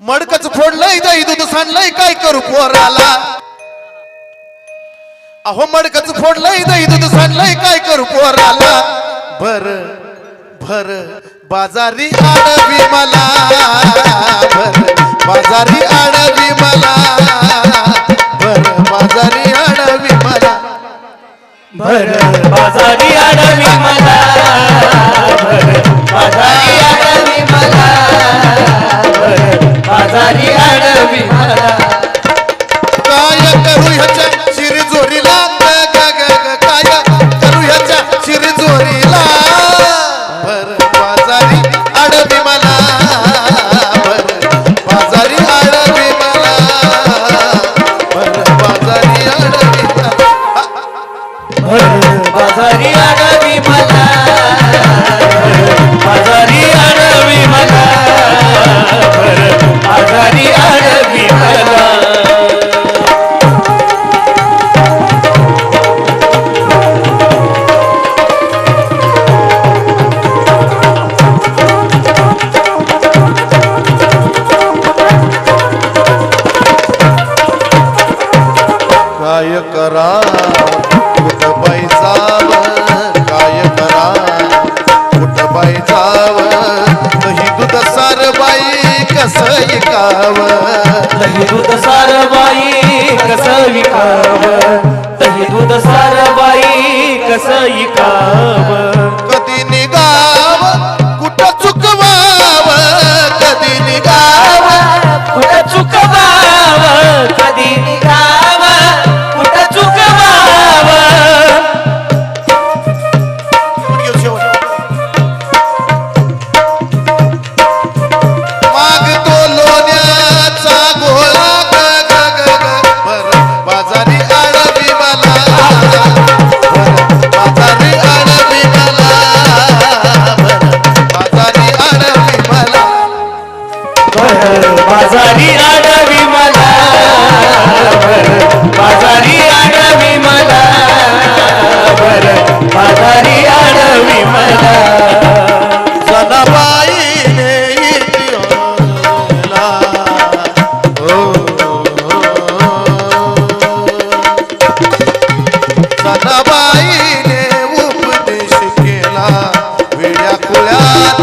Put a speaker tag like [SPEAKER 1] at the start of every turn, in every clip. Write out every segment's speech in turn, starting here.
[SPEAKER 1] मडकच फोडलंय जाई दूध सांडलंय काय करू पोराला? अहो मडकच फोडलंय जाई दूध सांडलंय काय करू पोराला? बर भर बाजारी आडवी मला भर बाजारी आणवी मला. बर बाजारी आणवी मला.
[SPEAKER 2] बर बाजारी
[SPEAKER 1] काय करा? कुठ बैसाव काय करा? कुठ बैसाव दही दूध सारबाई कस विकाव?
[SPEAKER 2] दही दूध सारबाई कस विकाव? दही दूध सारबाई कस विकाव?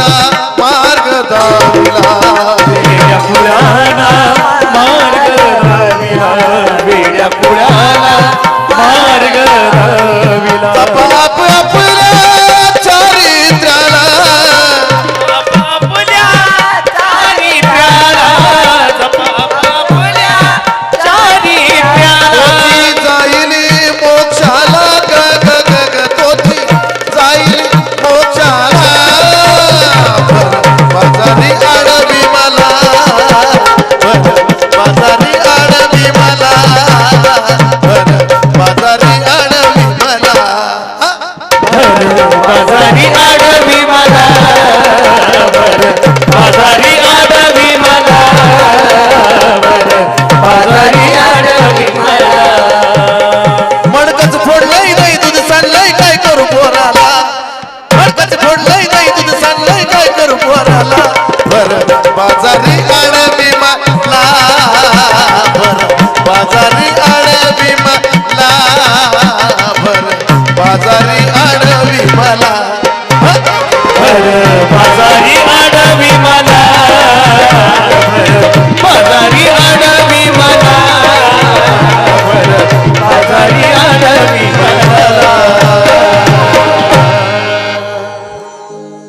[SPEAKER 1] Mira मदारी आडवी मला. मदारी आडवी मला. मदारी आडवी मला.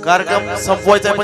[SPEAKER 1] कार्यक्रम संपवायचा पण